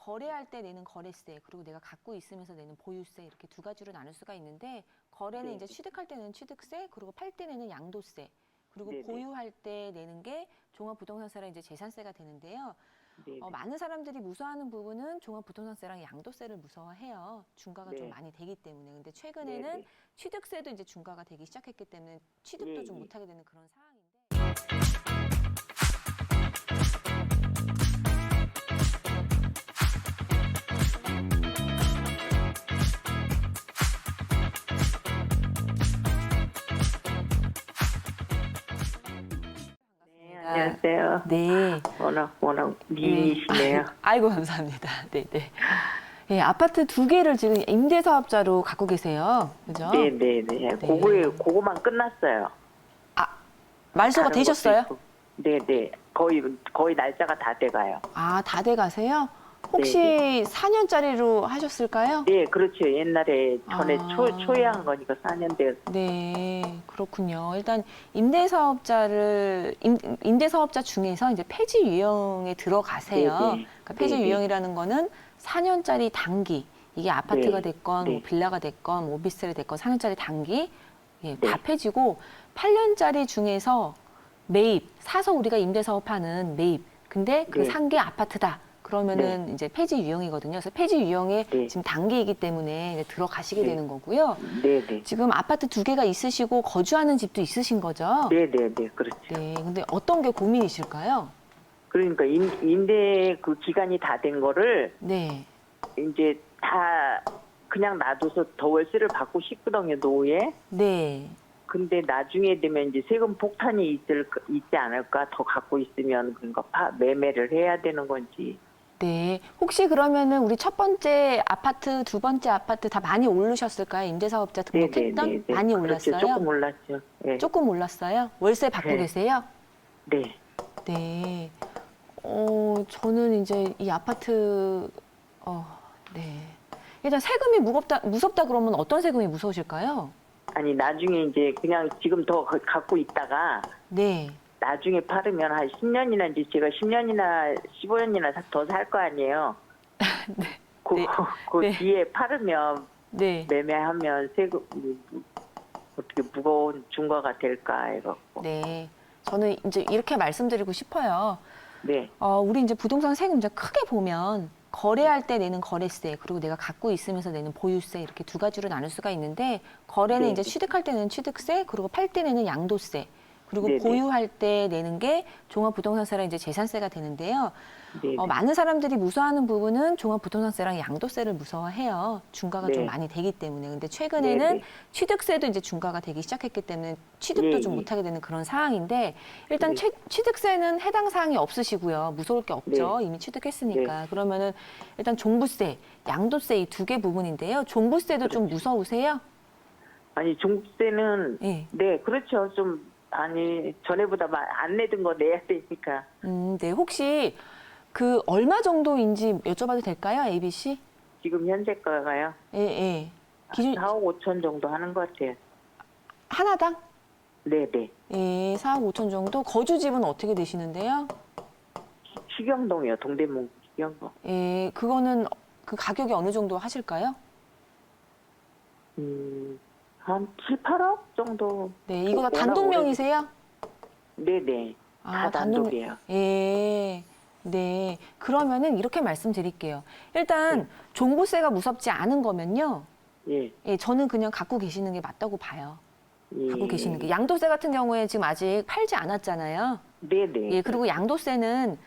거래할 때 내는 거래세 그리고 내가 갖고 있으면서 내는 보유세 이렇게 두 가지로 나눌 수가 있는데 거래는 네. 이제 취득할 때 내는 취득세 그리고 팔 때 내는 양도세 그리고 네네. 보유할 때 내는 게 종합부동산세랑 이제 재산세가 되는데요. 네. 어, 많은 사람들이 무서워하는 부분은 종합부동산세랑 양도세를 무서워해요. 중과가 좀 네. 많이 되기 때문에. 근데 네, 최근에는 네. 취득세도 이제 중과가 되기 시작했기 때문에 취득도 예, 좀 예. 못하게 되는 그런 상황 안녕하세요. 네. 워낙 워낙 미인이시네요. 아이고 감사합니다. 네, 네. 예, 아파트 두 개를 지금 임대 사업자로 갖고 계세요. 그죠? 네, 네, 네. 그거에 그거만 끝났어요. 말소가 다른 것도 되셨어요? 있고. 네, 네. 거의 거의 날짜가 다 돼가요. 아, 다 돼 가세요? 혹시 네, 4년짜리로 하셨을까요? 네, 그렇죠. 옛날에 전에 아. 초 초에 한 거니까 4년 돼. 네, 그렇군요. 일단 임대 사업자를 임, 임대 사업자 중에서 이제 폐지 유형에 들어가세요. 네네. 그러니까 폐지 네네. 유형이라는 거는 4년짜리 단기 이게 아파트가 네. 됐건 뭐 네. 빌라가 됐건 뭐 오피스텔이 됐건 4년짜리 단기 예, 다 네. 폐지고 8년짜리 중에서 매입 사서 우리가 임대 사업하는 매입 근데 그 네. 산게 아파트다. 그러면은 이제 폐지 유형이거든요. 그래서 폐지 유형에 네. 지금 단기이기 때문에 들어가시게 네. 되는 거고요. 네, 네. 지금 아파트 두 개가 있으시고 거주하는 집도 있으신 거죠? 네, 네, 네. 그렇죠. 네. 근데 어떤 게 고민이실까요? 그러니까 임, 임대 그 기간이 다 된 거를 네. 이제 다 그냥 놔둬서 더 월세를 받고 싶거든요, 노후에. 네. 근데 나중에 되면 이제 세금 폭탄이 있을 거- 있지 않을까 더 갖고 있으면 파, 매매를 해야 되는 건지 네. 혹시 그러면은 우리 첫 번째 아파트, 두 번째 아파트 다 많이 오르셨을까요? 임대사업자 등록했던? 많이 그렇죠. 올랐어요? 조금 올랐죠. 네. 조금 올랐어요? 월세 받고 네. 계세요? 네. 네. 어, 저는 이제 이 아파트, 어, 네. 일단 세금이 무겁다, 무섭다 그러면 어떤 세금이 무서우실까요? 아니 나중에 이제 그냥 지금 더 가- 갖고 있다가 네. 나중에 팔으면 한 10년이나 이제 제가 10년이나 15년이나 더 살 거 아니에요. 그, 네. 그 네. 뒤에 팔으면 네. 매매하면 세금 뭐, 어떻게 무거운 중과가 될까 해갖고 네. 저는 이제 이렇게 말씀드리고 싶어요. 네. 어, 우리 이제 부동산 세금 이제 크게 보면 거래할 때 내는 거래세 그리고 내가 갖고 있으면서 내는 보유세 이렇게 두 가지로 나눌 수가 있는데 거래는 네. 이제 취득할 때 내는 취득세 그리고 팔 때 내는 양도세 그리고 네, 네. 보유할 때 내는 게 종합부동산세랑 이제 재산세가 되는데요. 네. 어, 많은 사람들이 무서워하는 부분은 종합부동산세랑 양도세를 무서워해요. 중과가 좀 네. 많이 되기 때문에. 근데 최근에는 네, 네. 취득세도 이제 중과가 되기 시작했기 때문에 취득도 예, 좀 예. 못하게 되는 그런 상황인데 일단 네. 취, 취득세는 해당 사항이 없으시고요. 무서울 게 없죠. 이미 취득했으니까. 그러면은 일단 종부세, 양도세 이 두 개 부분인데요. 종부세도 좀 무서우세요? 아니 종부세는 예. 네 그렇죠 좀 아니 전에보다 마- 안 내던 거 내야 되니까 음, 네. 혹시 그 얼마 정도인지 여쭤봐도 될까요? ABC? 지금 현재가가요 예, 예. 기준 4억 5천 정도 하는 것 같아요. 하나당? 네네 예, 4억 5천 정도. 거주집은 어떻게 되시는데요? 시경동이요 동대문 시경동. 예, 그거는 그 가격이 어느 정도 하실까요? 음 한 7, 8억 정도. 네, 이거 다 워낙 단독명이세요? 오래- 네네 다 단독- 단독이에요. 예. 네. 그러면은 이렇게 말씀드릴게요. 일단 네. 종부세가 무섭지 않은 거면요. 예. 예, 저는 그냥 갖고 계시는 게 맞다고 봐요. 예. 갖고 계시는 게. 양도세 같은 경우에 지금 아직 팔지 않았잖아요. 네네. 예, 그리고 양도세는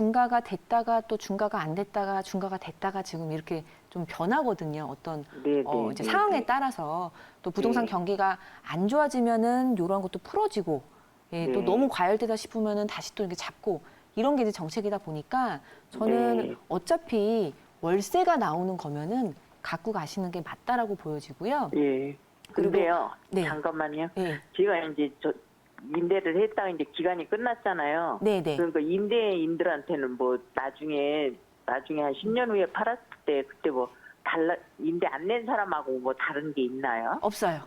중과가 됐다가 또 중과가 안 됐다가 중과가 됐다가 지금 이렇게 좀 변하거든요. 어떤 네네. 어, 이제 네네. 상황에 따라서 또 부동산 네. 경기가 안 좋아지면은 이런 것도 풀어지고 예, 또 네. 너무 과열되다 싶으면은 다시 또 이렇게 잡고 이런 게 이제 정책이다 보니까 저는 네. 어차피 월세가 나오는 거면은 갖고 가시는 게 맞다라고 보여지고요. 예. 그리고- 근데요. 네. 잠깐만요. 예, 제가 이제 저 임대를 했다가 이제 기간이 끝났잖아요. 네, 네. 그러니까 임대인들한테는 뭐 나중에 나중에 한 10년 후에 팔았을 때 그때 뭐 달라 임대 안 낸 사람하고 뭐 다른 게 있나요? 없어요.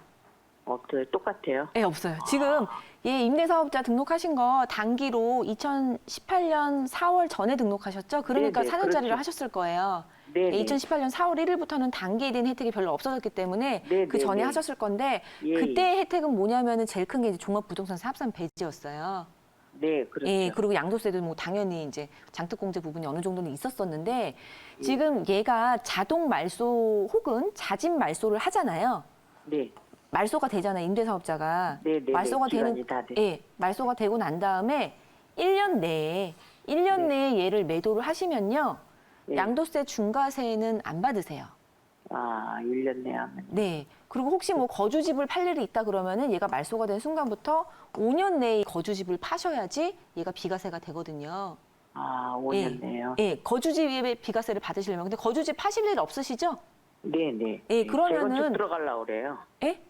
없어요. 똑같아요. 네, 없어요. 지금 예, 임대사업자 등록하신 거 단기로 2018년 4월 전에 등록하셨죠? 그러니까 네네, 4년짜리를 그렇죠. 하셨을 거예요. 네, 예, 2018년 4월 1일부터는 단기에 대한 혜택이 별로 없어졌기 때문에 네, 그 네, 전에 네. 하셨을 건데 예, 그때 혜택은 뭐냐면은 제일 큰 게 이제 종합부동산세 합산 배지였어요. 네, 그렇죠. 예, 그리고 양도세도 뭐 당연히 이제 장특공제 부분이 어느 정도는 있었었는데 예. 지금 얘가 자동 말소 혹은 자진 말소를 하잖아요. 네, 말소가 되잖아요, 임대사업자가. 네, 네, 말소가 네, 되는 기간이 다 돼. 예, 말소가 되고 난 다음에 1년 내에 1년 네. 내에 얘를 매도를 하시면요. 네. 양도세 중과세는 안 받으세요. 아, 1년 내에 하면. 네. 그리고 혹시 뭐 거주집을 팔 일이 있다 그러면은 얘가 말소가 된 순간부터 5년 내에 거주집을 파셔야지 얘가 비과세가 되거든요. 아, 5년 내요. 예, 거주집에 비과세를 받으시려면 근데 거주집 파실 일 없으시죠? 네, 네. 예, 그러면은- 재건축 들어가려고 그래요. 예?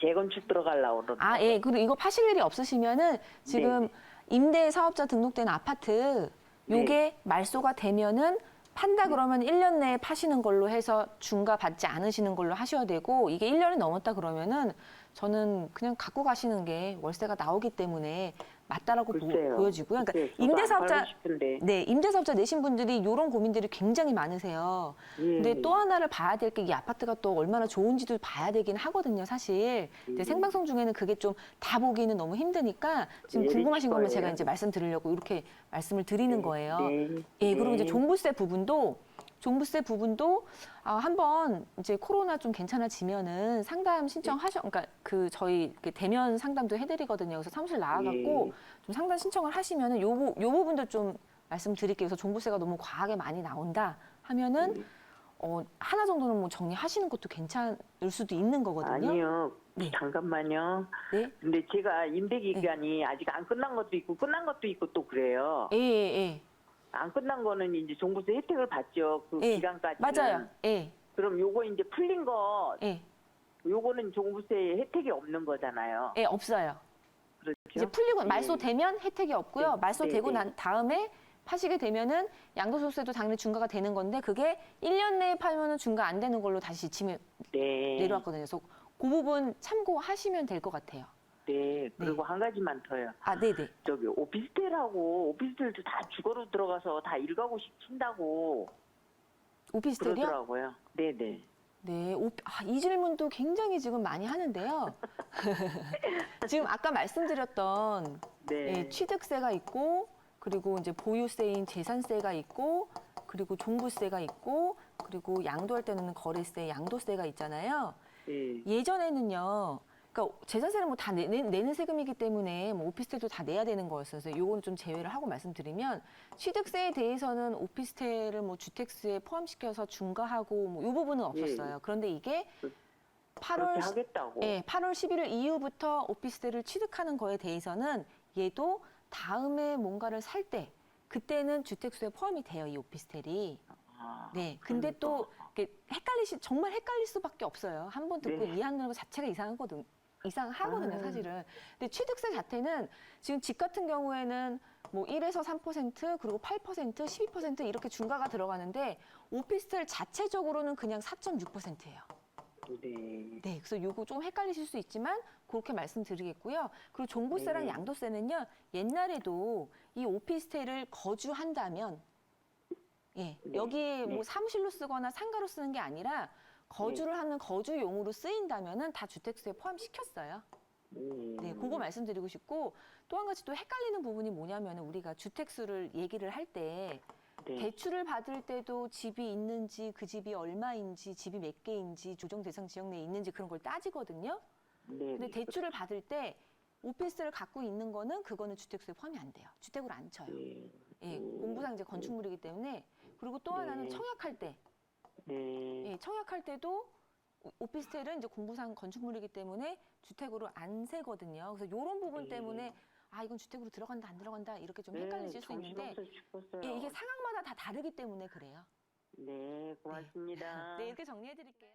재건축 들어가려고 그러는 아, 예. 그리고 이거 파실 일이 없으시면은 지금 네. 임대 사업자 등록된 아파트 요게 말소가 되면은 판다 그러면 1년 내에 파시는 걸로 해서 중과 받지 않으시는 걸로 하셔야 되고 이게 1년이 넘었다 그러면은 저는 그냥 갖고 가시는 게 월세가 나오기 때문에 맞다라고 보, 글쎄요. 여지고요 그러니까 글쎄요. 저도 안 임대사업자 팔고 싶은데. 네, 임대사업자 내신 분들이 이런 고민들이 굉장히 많으세요. 예, 근데 예. 또 하나를 봐야 될 게 이 아파트가 또 얼마나 좋은지도 봐야 되긴 하거든요, 사실. 근데 음. 생방송 중에는 그게 좀 다 보기는 너무 힘드니까 지금 예, 궁금하신 거면 거예요. 제가 이제 말씀드리려고 이렇게 말씀을 드리는 거예요. 네. 예, 그리고 이제 네. 종부세 부분도 종부세 부분도 아, 한번 이제 코로나 좀 괜찮아지면은 상담 신청하셔, 그러니까 그 저희 대면 상담도 해드리거든요. 그래서 사무실 나와갖고 예. 좀 상담 신청을 하시면은 요, 부- 요 부분도 좀 말씀드릴게요. 그래서 종부세가 너무 과하게 많이 나온다 하면은 네. 어, 하나 정도는 뭐 정리하시는 것도 괜찮을 수도 있는 거거든요. 아니요. 네. 잠깐만요. 네. 근데 제가 임대 기간이 아직 안 끝난 것도 있고 끝난 것도 있고 또 그래요. 예, 예, 예. 안 끝난 거는 이제 종부세 혜택을 받죠. 그 예. 기간까지. 맞아요. 예, 그럼 요거 이제 풀린 거 예, 요거는 종부세 혜택이 없는 거잖아요. 예, 없어요. 그렇죠? 이제 풀리고 예. 말소되면 혜택이 없고요. 네, 말소되고 네, 네. 난 다음에 파시게 되면은 양도소득세도 당연히 중과가 되는 건데 그게 1년 내에 팔면은 중과 안 되는 걸로 다시 지침에 네. 내려왔거든요. 그래서 그 부분 참고하시면 될 것 같아요. 네. 그리고 한 가지만 더요. 아, 네, 네. 저기 오피스텔하고 오피스텔도 다 주거로 들어가서 다 일가구 시킨다고 오피스텔이요? 그러더라고요. 네네. 네, 오, 아, 이 질문도 굉장히 지금 많이 하는데요. 지금 아까 말씀드렸던 네. 예, 취득세가 있고 그리고 이제 보유세인 재산세가 있고 그리고 종부세가 있고 그리고 양도할 때는 거래세, 양도세가 있잖아요. 네. 예전에는요. 그러니까 재산세는 뭐 다 내는 세금이기 때문에 뭐 오피스텔도 다 내야 되는 거였어요. 그래서 요건 좀 제외를 하고 말씀드리면 취득세에 대해서는 오피스텔을 뭐 주택수에 포함시켜서 중과하고 뭐 요 부분은 없었어요. 그런데 이게 그- 8월 그렇게 하겠다고. 예, 8월 11일 이후부터 오피스텔을 취득하는 거에 대해서는 얘도 다음에 뭔가를 살 때 그때는 주택수에 포함이 돼요, 이 오피스텔이. 아, 네. 근데 또 이렇게 헷갈리시 정말 헷갈릴 수밖에 없어요. 한 번 듣고 네. 이해하는 것 자체가 이상하거든. 이상 하거든요, 아. 사실은. 근데 취득세 자체는 지금 집 같은 경우에는 뭐 1에서 3% 그리고 8% 12% 이렇게 중과가 들어가는데 오피스텔 자체적으로는 그냥 4.6%예요. 네. 네, 그래서 요거 좀 헷갈리실 수 있지만 그렇게 말씀드리겠고요. 그리고 종부세랑 네. 양도세는요. 옛날에도 이 오피스텔을 거주한다면 예, 네, 여기에 네. 뭐 사무실로 쓰거나 상가로 쓰는 게 아니라 거주를 하는 거주용으로 쓰인다면은 다 주택수에 포함시켰어요. 네. 네, 그거 말씀드리고 싶고 또 한 가지 또 헷갈리는 부분이 뭐냐면은 우리가 주택수를 얘기를 할 때 네. 대출을 받을 때도 집이 있는지 그 집이 얼마인지 집이 몇 개인지 조정 대상 지역 내에 있는지 그런 걸 따지거든요. 네. 근데 네. 대출을 받을 때 오피스를 갖고 있는 거는 그거는 주택수에 포함이 안 돼요. 주택으로 안 쳐요. 네. 예, 음. 공부상 이제 건축물이기 때문에 그리고 또 하나는 네. 청약할 때, 네. 예, 청약할 때도 오- 오피스텔은 이제 공부상 건축물이기 때문에 주택으로 안 세거든요. 그래서 이런 부분 네. 때문에 아 이건 주택으로 들어간다 안 들어간다 이렇게 좀 네, 헷갈리실 수 있는데 정신없어 죽겠어요. 예, 이게 상황마다 다 다르기 때문에 그래요. 네, 고맙습니다. 네, 이렇게 정리해 드릴게요.